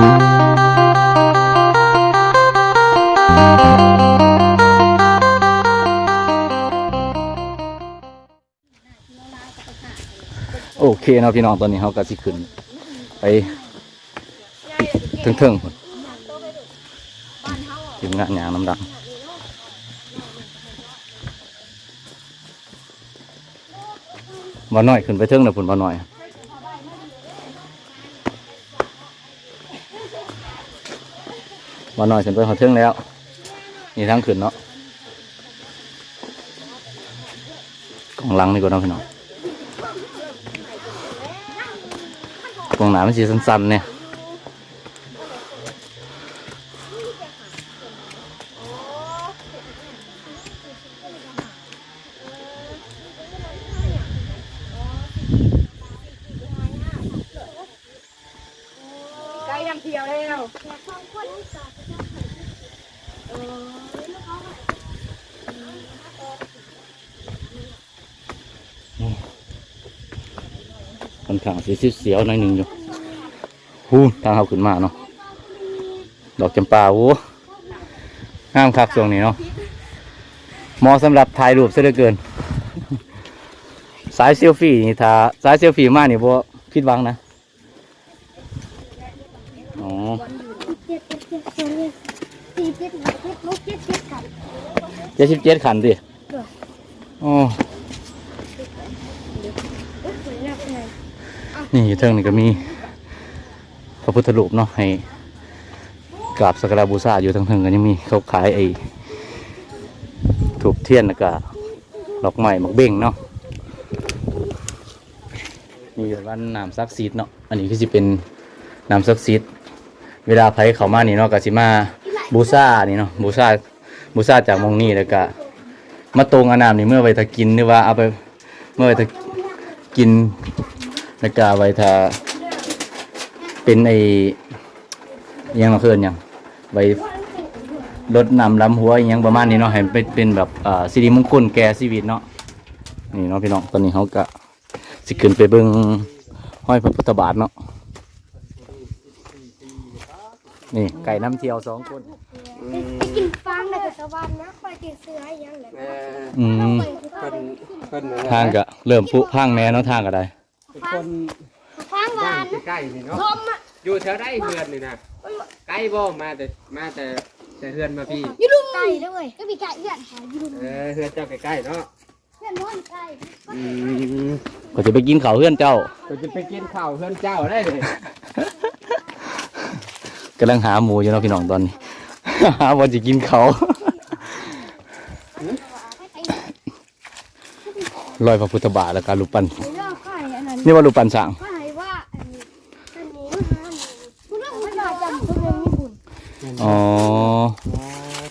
โอเคเนาะพี่น้องตอนนี้เขาก็สิขึ้น ไปถึงเทิงๆพ่นทีมงานยางน้ำดังบ่น้อยขึ้นไปเทิงนะพุ่นบ่น้อย บ่น้อยขึ้นไปหอเทิงแล้วนี่ทั้งขึ้นเนาะกองลังนี่ก็น้องพี่น้องกองหนามันสีสั้นๆเนี่ย ค่อนข้างสีเสียวๆหน่อยหนึ่งอยู่หูทางเขาขึ้นมาเนาะ ดอกจำปาโอ้งามคักช่วงนี้เนาะเหมาะสำหรับถ่ายรูปซะเหลือเกิน สายเซลฟี่นี่ถ้าสายเซลฟี่มานี่บ่ผิดหวังนะ อ๋อ เจ็ดเจ็ดเจ็ดเจ็ด สี่เจ็ดเจ็ดลูกเจ็ดเจ็ดกันเจ็ดสิบเจ็ดขันดิอ๋อนี่อยู่เทิงนี่ก็มีพระพุทธรูปเนาะให้กราบสักการะบูชาอยู่ทั้งเทิงกันยังมีเขาขายไอ้ถูกเทียนแล้วก็ดอกไม้หมกเบ่งเนาะนี่เป็นวันน้ำซักซีดเนาะอันนี้ก็จะเป็นน้ำซักซีด เวลาไผเข้ามานี่เนาะก็สิมาบูชานี่เนาะบูชาบูชาจากมองนี่แล้วก็มาตรงอาน้ำนี่เมื่อไว้ถ้ากินหรือว่าเอาไปเมื่อไว้ถ้ากินแล้วก็ไว้ถ้าเป็นไอยังมาเคื่อนยังไว้ลดน้ำล้ำหัวอหยังประมาณนี้เนาะให้เป็นเป็นแบบอ่าสิริมงคลแก่ชีวิตเนาะนี่เนาะพี่น้องตอนนี้เขาก็สิขึ้นไปเบิ่งห้อยพระพุทธบาทเนาะ นี่ไก่น้ำเที่ยวสองคน ไปกินฟางในสวรรค์นะคอยกินเสืออย่างไรเอออืมไปเพิ่นเพิ่นทางก็เริ่มผุพังแน่เนาะทางก็ได้ เป็นคนฟางหบ้าวานนใกล้ๆนี่เนาะชมอะอยู่แถวใดเฮือนนี่นะใกล้บ่มาแต่มาแต่แต่เฮือนมาพี่ ยูรุมไก่ด้วยก็มีไก่เอื้อนหายูรุมเออเฮือนเจ้าใกล้ๆเนาะเอื้อนนอนไก่อืมก็จะไปกินข้าวเพื่อนเจ้า ก็จะไปกินข้าวเฮือนเจ้าได้เลย กำลังหาหมูอยู่เนาะพี่น้องตอนนี้ หาวันจะกินเขาวลอยพระพุทธบาทแล้วก็รูปปั้นเดี๋ยวไก่อันนั้นนี่ว่ารูปปั้นสร้างไก่ว่าอันนี้อันนี้คุณต้องมันมาจำตัวเองมีบุญอ๋อ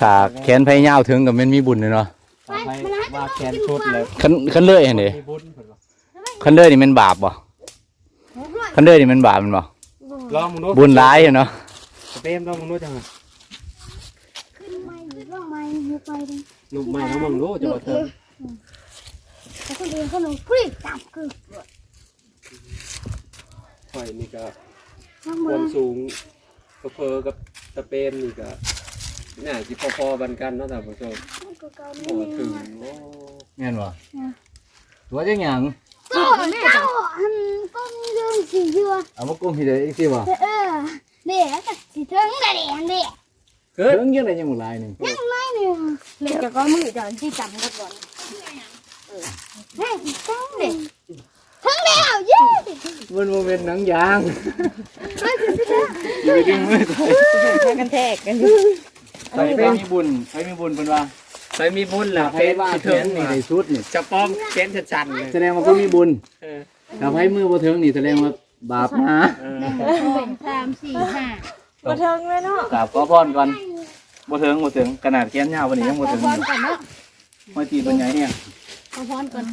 ถ้าแขนไผ่ยาวถึงกับแมันมีบุญเลยเนาะไปว่าแขนชุดเลยคันคันเลื่อยเห็นเด้มีบุญเพิ่นว่าคันเลื่อยนี่แมันบาปบ่คันเลื่อยนี่แมันบาปแมันบ่ลองมึงดูบุญร้ายอยู่เนาะ เต็มลองมึงดูจังขึ้นไม่หรือล่องไม่อยู่ไปเลยหนุ่มใหม่แล้วมึงรู้จะบ่เถิงแต่คนอื่นเขาลงพรีจับคือข่อยนี่ก็น้ำคมืวาอมสูงก็เพอกับตะเปมนี่ก็น่าสิพอๆกันกันเนาะท่านผู้ชมมันก็เก่าโอ้นี่ถึงโอ้แม่นบ่ตัวจังหยังโจ้เจ้าอันก้มเรื่องสีเยือเอามากุมพี่เด้ออีกสิบ่เออ เด็กก็สีเทิงแต่เด็กเด็กเกิดถึงยังได้ยังบ่หลายนี่ยังไม่หนึ่งเล็กจะก็มือจอนที่จำกันก่อนเฮ้ยเจ้าเด็กทั้งแล้วเย้มันบ่เป็นหนังยางไม่ถึงที่แล้วอย่าไปดึงมือใส่กันแทกกันอยู่ใครมีบุญใครมีบุญเพิ่นว่าไปมีบุญล่ะใครเป็นว่าสิแขถึนงนี่นี่ได้ชุดนี่จะป้อมเขนชันๆเลยแสดงว่าก็มีบุญเออถ้าไผมือบ่ถึงนี่แสดงว่า บาปนะเออเป็นสามสี่ห้ามาเทิงเลยเนาะกราบขอพรก่อนบ่ถึงบ่ถึงขนาดแขนยาวปานนี้ยังบ่ถึงพรก่อนเนาะห้อยตีตัวใหญ่เนี่ยขอพรก่อน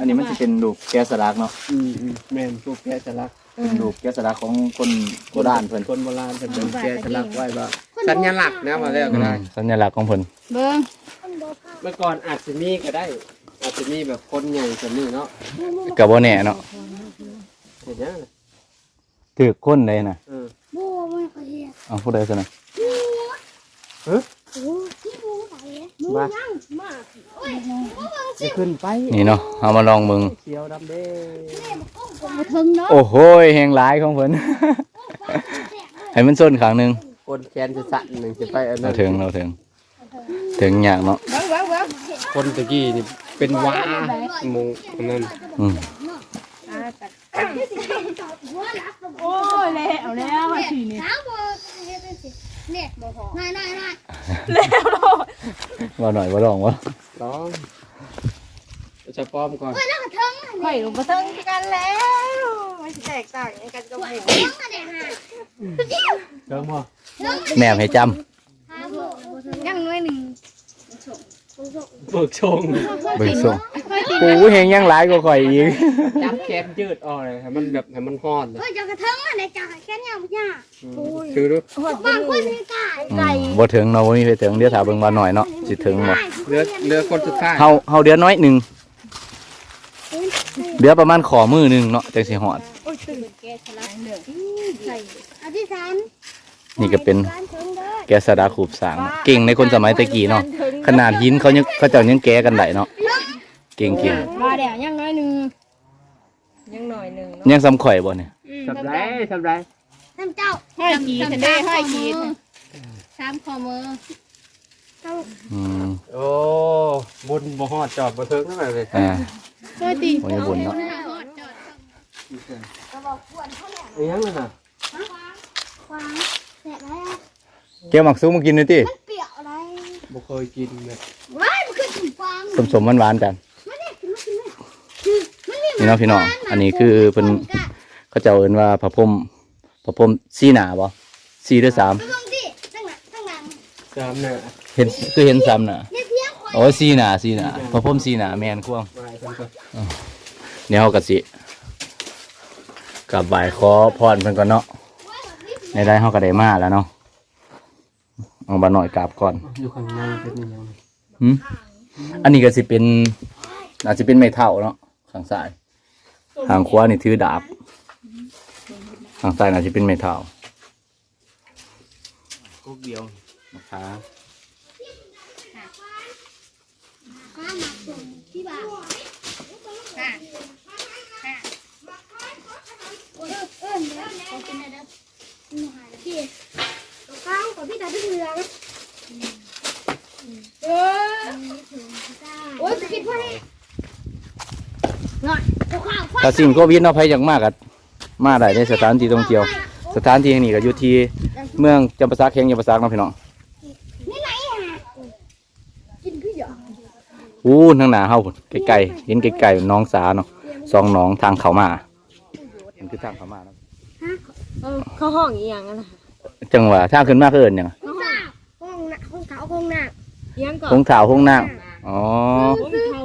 อันนี้มันจะเป็นรูปแกะสลักเนาะอืมอืมแม่นรูปแกะสลักเป็นรูปแกะสลักของคนโบราณเพิ่นคนโบราณเป็นเป็นแกะสลักไว้ว่าสัญลักษณ์นะมาแล้วก็ได้ สัญลักษณ์ของเพิ่นเบิ้งเมื่อก่อนอาจจะมีก็ได้ อาจจะมีแบบคนใหญ่กว่านี้เนาะก็บ่แน่เนาะ เห็นยังถือคนเลยน่ะเออบูเอาผู้ใดซะนะมานั่งมาจะขึ้นไปนี่เนาะเอามาลองมึงเขียวดำเด้บ่ถึงเนาะโอ้โหแหงหลายของเพิ่นให้มันส้นครั้งหนึงกดแขนจะสั่นหนึ่งจะไปอันนั้เรานถึงเราถึง ถึงยากเนาะ คนตะกี้นี่เป็นว้าหมงอันนั้นอืม โอ้ ยแล้วแล้วว่าสินี่สาวบ่เฮ็ดจังซี่เนี่ยบ่พอนายนายนายแล้วโลดว่าหน่อยว่าลองวะร้องจะป้อมก่อนเฮ้ยนั่งเทิงข่อยลงมาเทิงกันแล้วไม่สิแตกต่างกันกับหมูเทิงอันนี้ฮะเริ่มพอแนมให้จำยังน้อยหนึง เบิกชงำเบิ่งส่งปูแหงยังหลายกว่าข่อยอีกจับแขนยืดออกเลยให้มันแบบให้มันฮ้อนเลยเฮ้ยเจ้ากระเทิงอันนี้เจ้าแค่ยังบ่ยากถือดูบางคนนี่กล้าอืมบ่ถึงเนาะบ่มีไปถึงเดี๋ยวถามเบิ่งว่าหน่อยเนาะสิถึงบ่เรือเรือคนสุดท้ายเฮาเฮาเดือนน้อยหนึงเดือประมาณขอมือหนึงเนาะจังสิฮอด โอ้ยตื่นแกฉลาดเหลืองใส่อธิษฐานนี่ก็เป็น การเทิงเด้อ แกะสดาขูบสางเก่งในคนสมัยตะกี้เนาะขนาดหินเขายังเขาเจ้ายังแก้กันได้เนาะเก่งเก่งมาเดี๋ยวยังน้อยหนึงยังหน่อยหนึงยังซ้ำข่อยบ่เนี่ยทำไรทำไรท่านเจ้าห้อยกีทันได้ห้อยกีสามข้อมืออืมโอ้บุญบ่ฮอดจอดบ่ถึงนั่นแหละเลยอ่าห้อยตีบ่มีบุญเนาะไอ้ยังนั่นน่ะควางแสบแล้ว เกี่ยวหมักซุปมากินหน่อยติเปรี้ยวอะไรบ่เคยกินเลยว้ายมันคือถุงฟางสมๆหวานๆกันมาเนี่ยกินมากินเลยคือมันมีนี่เนาะพี่น้อง อันนี้คือเพิ่นเขาเจ้าเอิ้นว่าพระพรหมพระพรหมสีหน้าบ่สีหรือสามดูลงดิตั้งหลังตั้งหลังจามเนี่ยเห็นคือเห็นซ้ำน่ะเนี่ยเพียงคอยโอ้สีหน้าสีหน้าพระพรหมสีหน้าแม่นควง มาทำก่อนเดี๋ยวเฮาก็สิกลับบ่ายขอพรเพิ่นก่อนเนาะในได้เฮาก็ได้มาแล้วเนาะ เอาบ่หน่อยกราบก่อนอยู่ข้างในเป็นยังไงหืมอันนี้ก็สิเป็น อาจจะเป็นไม้เท่าเนาะข้างซ้ายทางขวานี่ถือดาบข้างซ้ายน่าจะเป็นไม้เท่ากุ๊กเดียวนะคะข้ามาส่งที่บ้านค่ะค่ะโอ้ยเอิ้นเดี๋ยว ขอกินหน่อยเด้อหนูหายพี่ตัวข้าวกับพี่ตาที่เหลืองเออโอ้ยจะกินพอดีหน่อยตัวข้าวถ้าสิ่งโควิดเนาะภัยอย่างมากอะมาได้ในสถานที่ท่องเที่ยว สถานที่แห่งนี้ก็อยู่ที่เมืองจำปาสักแห่งจำปาสักเนาะพี่น้องนี่ไหนอะกินพี่เหรออู้ทางหน้าเฮาพุ่นไกลๆเห็นไกลๆน้องสาเนาะสองหน้องทางเขามาเห็นคือทางเขามาเนาะ เออเขาห้องอีหยังอะนะ จังหวะทางขึ้นมาคือเอิ้นหยังห้องสาวห้องน่ะห้องขาวห้องหน้าอีหยังก่อนห้องเท้าห้องนางอ๋อห้องเขา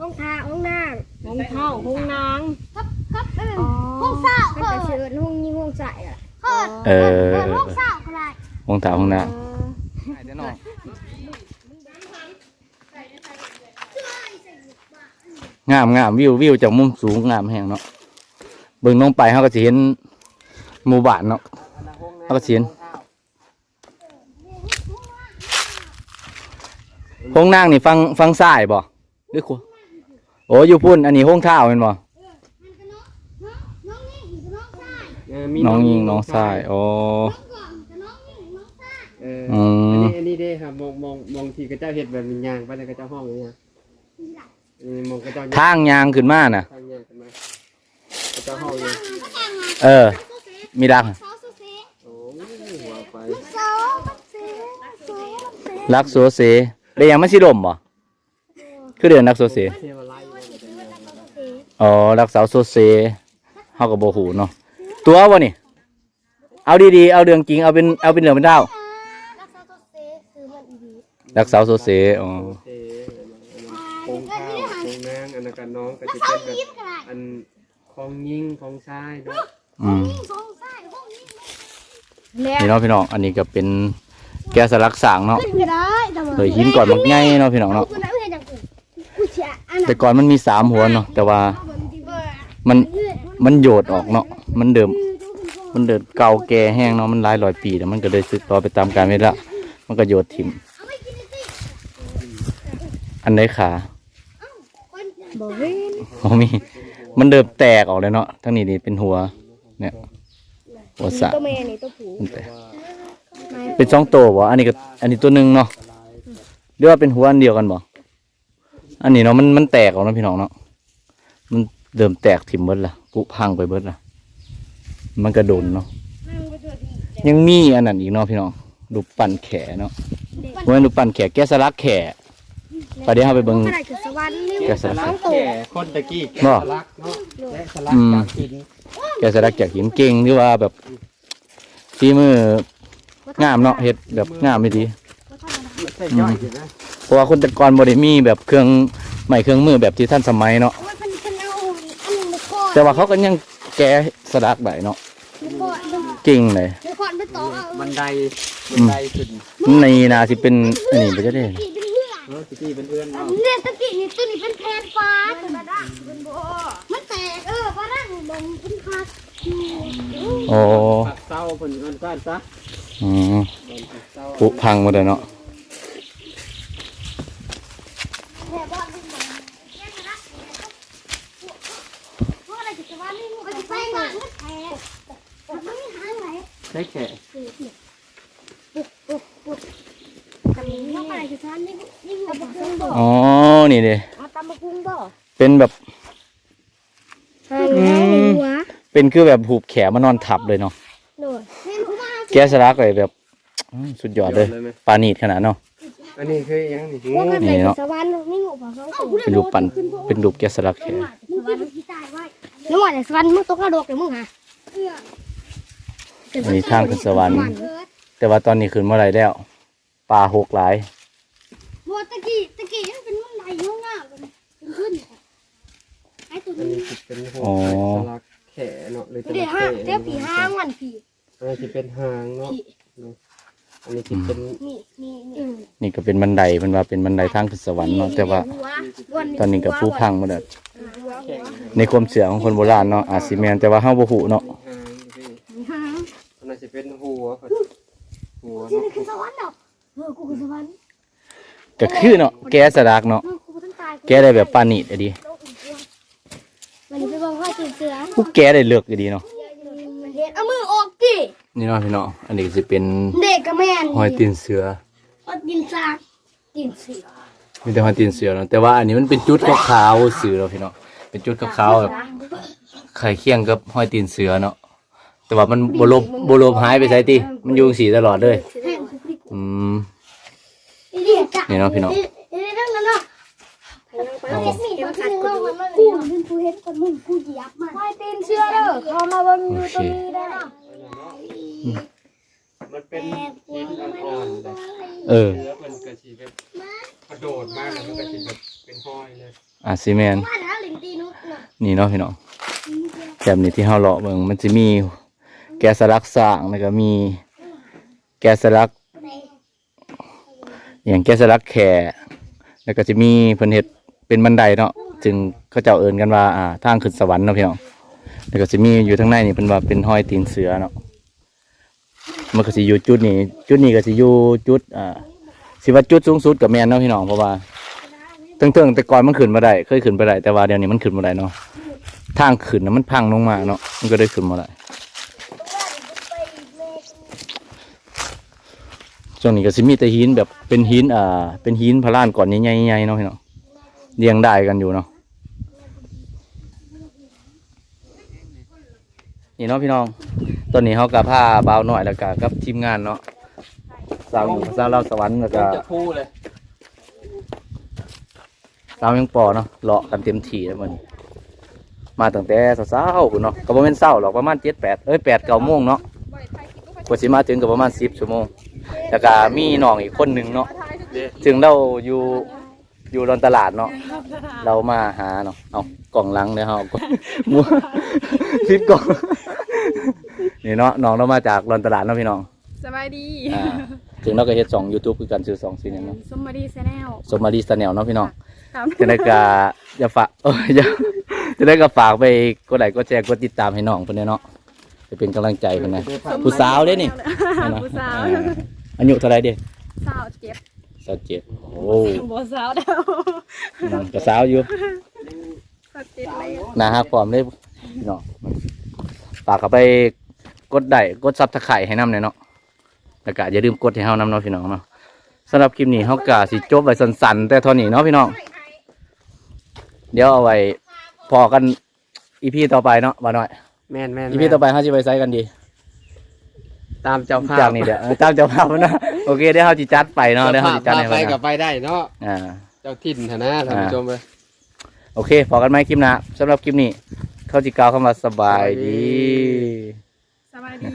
ห้องขาวห้องหน้าห้องเข้าห้องนางครับครับเออห้องสาวเออเชิญห้องนี้ห้องใส่อะเออเออเออห้องสาวก็ได้ห้องเท้าห้องนางเอองามงามวิววิวจากมุมสูงงามแห่งเนาะเบิ่งลงไปเขาก็สิเห็นหมู่บ้านเนาะเขาก็สิเห็น ห้องนางนี่ฟังฟังซ้ายบ่หรือขวาโอ้อยู่พุ่น อันนี้ห้องเท้าเป็นบ่มันก็น้องน้องน้องนี่กับน้องชายเออมีน้องยิงน้องซ้ายโอ้น้องก่อนกับน้องนี่น้องชายเอออือันมนี้อันนี้เด้ครับมองมองมองที่กระเจ้าเห็ดแบบวิญญาณไปในกระเจ้าห้องอย่างเงี้ยเออมองกระเจ้าทางยางขึ้นมาน่ะ ทางแยกกันมากระเจ้าห้องเนี่ยเออ มีดังซอสเซ่โอ้หัวไปซอสเซ่ซอสเซ่รักโซเซ ได้ยังไม่สิดมบ่คือเดือนรักโซเซเทวไลอ๋อรักสาวโซเซเฮาก็บ่ฮู้เนาะตัวบ่นี่ เอาดีๆเอาเรื่องจริงเอาเป็นเอาเป็นเรื่องเป็นดาวรักซอสเซ่คือมันอีดีรักสาวโซเซอ๋อเทโค้งข้าวโค้งนางอันนั้นกันน้องก็จะเป็นแบบยิ้มกันได้อันของยิงของชายเนาะอืมสองสายห้องนี้นี่เนาะพี่น้องอันนี้ก็เป็น แกะสลักสร้างเนาะขึ้นก็ได้แต่ว่าเคยหินก่อนมักใหญ่เนาะพี่น้องเนาะคุณเอาเห็นอย่างอื่นกูเชียอันนั้นแต่ก่อนมันมีสามหัวเนาะแต่ว่าเอาบนดีเบอร์มันเลือดมันโยดออกเนาะมันเดิมคือต้องเป็นคนมันเดินเก่าแก่แห้งเนาะมันหลายร้อยปีแล้วมันก็เลยสึกต่อไปตามกาลเวลามันก็โยนทิ่มอันไหนขา บ่เว้นอ๋อมี มันเดิมแตกออกเลยเนาะทั้งนี้นี่เป็นหัว เนี่ย หัวสะตัวแม่นี่ตัวผู้มันแตก เป็นสองตัวบ่อันนี้ก็อันนี้ตัวหนึ่งเนาะหรือว่าเป็นหัวอันเดียวกันบ่อันนี้เนาะมันมันแตกออกเนาะพี่น้องเนาะมันเดิมแตกถิ่มเบิดละปุพังไปเบิดละมันกระโดนเนาะยังมีอันนั้นอีกเนาะพี่น้องรูปปั้นแขเนาะเมื่อรูปปั้นแขแกะสลักแขไปเดี๋ยวเราไปเบิ่งขนาดคือสวรรค์นี่แกะสลักน้องโตแก่คนตะกี้แกะบ่สลักเนาะแกะสลักอืมจากหินแกะสลักจากหินเก่งหรือว่าแบบฝีมือ งามเนาะเฮ็ดแบบงามไม่ดีใส่ย่อยอยู่นะเพราะว่าคนแต่ก่อนบ่ได้มีแบบเครื่องใหม่เครื่องมือแบบที่ท่านสมัยเนาะโอ้ยเพิ่นเพิ่นเอาอันนึงมาคอแต่ว่าเขาก็ยังแกะสลักได้เนาะมาคออันนึงเก่งเลยมาคอไปต่อเอาบันไดบันไดขึ้นในนาสิเป็นอันนี้บ่จะได้กี่เป็นเพื่อนเออตะกี้เป็นเพื่อนเนาะเนี่ยตะกี้นี่ตัวนี้เป็นแพนฟ้าตัวนั้นอะเป็นโบมันแตกเออฟ้าร่างลงเป็นฟ้าโอ้ปักเศร้าเพิ่นเอิ้นก้านซะ อืมโดนปักเศร้าปุพังหมดเลยเนาะแผ่บ้านเป็นแบบแค่นั้นนะเพราะอะไรจะสวรรค์นี่มันจะไปงานมันแตกมันไม่มีทางไหนใช้แขะแต่มันอะไรจะสวรรค์นี่นี่หัวปลากุ้งบ่อ๋อ นี่เด้เอาตำปลากุ้งบ่เป็นแบบหางหางหัวเป็นคือแบบผูกแขนมานอนทับเลยเนาะ โดดเห็นกูมา แกะสลักเลยแบบอื้อสุดยอดเลยไหม ปานีดขนาดเนาะ อันนี้คือยังนี่ว่ากันนี่ไปเนาะสวรรค์นี่หัวปลากุ้งเป็นรูปปั้นเป็นรูปแกะสลักแขนสวรรค์ที่ตายไว้แล้วว่าแต่สวรรค์มึงตกนรกเลยมึงฮะอันนี้ทางขึ้นสวรรค์ แต่ว่าตอนนี้ขึ้นเมื่อไรแล้วปลาหกหลาย บัวตะกี้ตะกี้ยังเป็นมันไหลยุ่งอะเป็นขึ้นไอ้ตัวอันนี้นี้สิเป็นหัวอ๋อ สลักแขะเนาะหรือสเดี๋ลัยวกห้าแขะเดี๋ยวผีห้างวันผี อันนี้สิเป็นหางเนาะอันนี้สิเป็นนี่นี่นี่นี่ก็เป็นบันไดเป็นว่าเป็นบันไดทางขึ้นสวรรค์เนาะแต่ว่า ตอนนี้ก็ผู้พังหมดแล้วในความเชื่อของคนโบราณเนาะอาจสิแมนแต่ว่าเฮาบ่ฮู้เนาะหางสิห้างอันนั้นสิเป็นหัวเพิ่นหัวที่เนาะนี่คือสวรรค์เนาะเออกูคือสวรรค์ก็คือเนาะแกะสลักเนาะเออกูต้องตายแกะได้แบบปานีดอะดีวันนี้ไปบอกว่าตื่นเสือผู้แกะได้เลือกอะดีเนาะมันเห็นเอามือออกดิ นี่เนาะพี่เนาะอันนี้ก็สิเป็นเด็กกับแม่นหอยตีนเสือเอาดินซากดินเสือมีแต่หอยตีนเสือเนาะแต่ว่าอันนี้มันเป็นจุดขาวๆเสือเนาะพี่เนาะเป็นจุดขาวๆแบบไข่เคียงกับหอยตีนเสือเนาะแต่ว่ามันบ่ลบบ่ลบหายไปไสติมันอยู่สีตลอดเลยแห้งคุกดิอืมนี่นี่เนาะพี่น้องนี่นั่นนั่นเนาะเอาเฮ็ดนี่เอาที่นึงเอามันกูเป็นผู้เฮ็ดคนมึงกูเหยียบมันไอ้ตีนเชื่อเด้อเขามาเบิ่งอยู่ตรงนี้ได้เนาะ มันเป็นหินอ่อนๆเลยเออเสือมันก็สิแบบกระโดดมากแล้วมันก็สิแบบเป็นห้อยเลยอาซีแมนว่าแล้วลิงตีนุ๊กเนาะนี่เนาะพี่น้องแบบนี้ที่เฮาเลาะเบิ่งมันจะมีแกะสลักสร้างแล้วก็มี แกะสลักอย่างแกะสลักแขแล้วก็จะมีเพิ่นเฮ็ดเป็นบันไดเนาะจึงเขาเจ้าเอิ้นกันว่าอ่าทางขึ้นสวรรค์เนาะพี่น้องแล้วก็จะมีอยู่ทางในนี่เพิ่นว่าเป็นห้อยตีนเสือเนาะ มันก็สิอยู่จุดนี้ จุดนี้ก็สิอยู่จุดอ่าสิว่าจุดสูงสุดกับแมนเนาะพี่น้องเพราะว่าเทิงๆแต่ก่อนมันขึ้นมาได้เคยขึ้นไปได้แต่ว่าเดี๋ยวนี้มันขึ้นมาได้เนาะทางขึ้นนะมันพังลงมาเนาะมันก็ได้ขึ้นมาได้ช่วงนี้ก็สิมีแต่หินแบบเป็นหินอ่าเป็นหินพลานก่อนใหญ่ๆๆเนาะพี่น้องเรียงได้กันอยู่เนาะ นี่เนาะพี่น้องตอนนี้เขากับผ้าเบาวหน่อยแล้วก็กับทีมงานเนาะสาวอยู่สาวเราวสวรรค์แล้วก็จะพูเลยสาวยังปอเนาะเลาะกันเต็มที่แล้วมันมาตั้งแต่เช้าๆพุ่นเนาะก็บ่แม่นเช้าหรอกประมาณเจ็ดแปดเอ้ยแปดเก้าโมงเนาะกว่าสิมาถึงก็ประมาณสิบชั่วโมงแล้วก็มีน้องอีกคนหนึ่งเนาะถึงเราอยู่อยู่รอนตลาดเนาะเรามาหาเนาะเอากล่องหลังเนี่ยเฮาเอากล่องมัวสิบกล่อง นี่เนาะน้องเรามาจากรอนตลาดเนาะพี่น้องสบายดีอ่าถึงเราก็เฮ็ดสอง YouTube คือกันชื่อสองซีเนี่ยเนาะสมมาดีแนลสมมารีสแนลเนาะพี่น้องครับจะได้ก็อย่าฝากเอออย่าจะได้ก็ฝากไปกดไลค์กดแชร์กดติดตามให้น้องเพิ่นเนี่ยเนาะจะเป็นกำลังใจเพิ่นนะ ผู้สาวเด้นี่ ผู้สาวอ่าอายุเท่าไหร่เด้สาวเจ็บสาวเจ็ดโอ้บ่สาวเด้ออืมก็สาวอยู่สาวเจ็บเลยนะฮะพร้อมเลยพี่น้องฝากเขาไป กดได้กดซับตะไคร่ให้นำเลยเนาะแล้วก็อย่าลืมกดให้เฮานำเนาะพี่น้องเนาะสำหรับคลิปนี้เฮากะสิจบไว้สั้นๆแต่เท่านี้เนาะพี่น้อง เดี๋ยวเอาไว้พอกันอีพีต่อไปเนาะบ่าน้อยแม่นแม่นอีพีต่อไปเฮาสิไปไสกันดีตามเจ้าภาพจากนี้เดี๋ยวเออตามเจ้าภาพนะ โอเคเดี๋ยวเฮาสิจัดไปเนาะเดี๋ยวเฮาสิจัดให้ไปเพิ่นกับนะไปได้เนาะอ่าเจ้าถิ่นฐานะท่านผู้ชมเลยโอเคพอกันไหมคลิปหน้าสำหรับคลิปนี้ เข้าจิกล่าวคำว่าสบายดี สบายดี